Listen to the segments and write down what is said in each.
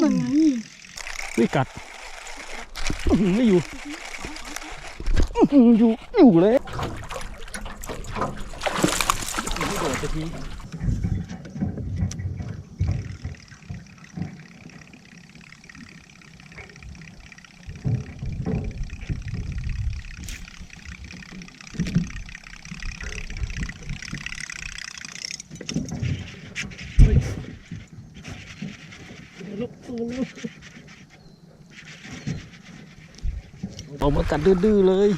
มันไงไม่กัดไม่อยู่อื้อหืออยู่ อยู่เลยไม่โดดสักที ลุกตัวลุกออกมากัดดื้อๆเลย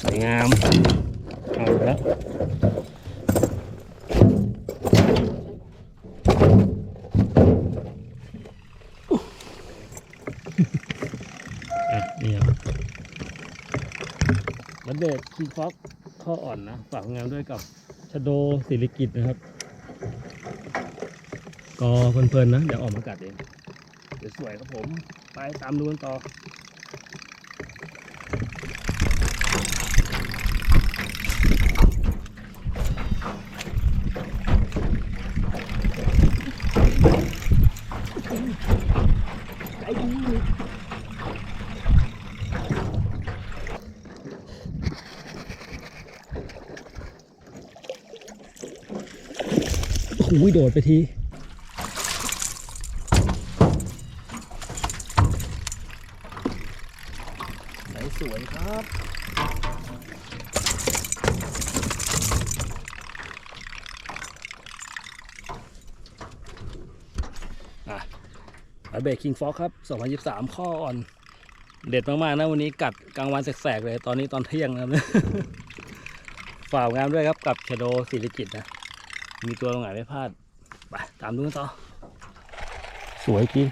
สวยงาม เอาละ มันเดชคีฟ็อกข้ออ่อนนะฝากงานด้วยกับชโดศิริกิตนะครับ ก็เพลินๆนะ เดี๋ยวออกมากัดเอง เดี๋ยวสวยครับผม ไปตามดูกันต่อ โอ้โหโดดไปทีใสสวยครับอะเบรกคิงฟอกครับ 2023 ข้ออ่อน เด็ดมาก ๆ นะ วันนี้กัดกลางวันแสก ๆ เลย ตอนนี้ตอนเที่ยงนะครับฝากงานด้วยครับ กับชโดศิริกิตนะ มีตัวตรงไหนไม่พลาดไปตามดูกันต่อ สวยจริง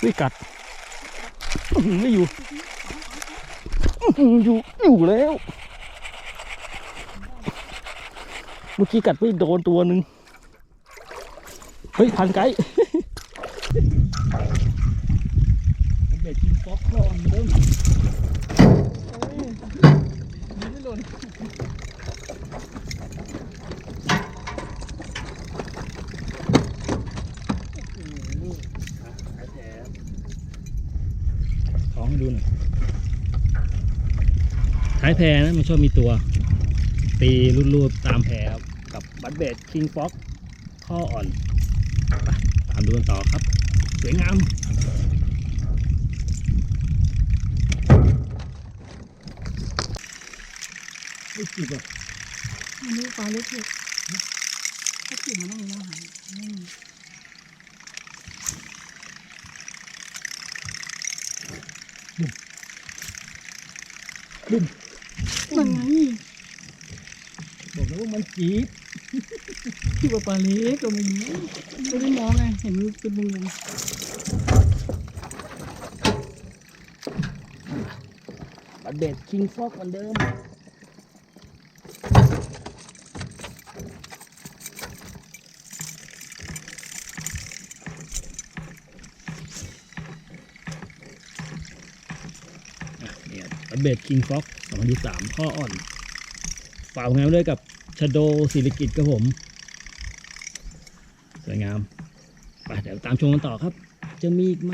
ไม่กัดไม่อยู่อื้อหืออยู่อยู่แล้ว เมื่อกี้กัดไม่โดนตัวหนึ่งเฮ้ย พันไก ด็กกินฟอกคลอนเด้อท้องให้ดูหน่อยท้ายแพรนะมันชอบมีตัว ตีรูดๆตามแพรครับกับบัตเบดคิงฟ็อกข้ออ่อน ตามดูกันต่อครับ สวยงาม ไม่จิบอะมันนี่ปลาเล็กเลยถ้าจิ๋วมันต้องมีอาหารอืมมันไงบอกแล้วว่ามันจีบที่ว่าปลาเล็กก็ไม่รู้ไม่ได้มองไงเห็นมันเป็นวงบัตเบดคิงฟ็อกเหมือนเดิม อะ เบดคิงฟ็อก2023ข้ออ่อนฝากงานด้วยกับชโดศิริกิตครับผม สวยงาม ไปเดี๋ยวตามชมกันต่อครับ จะมีอีกไหม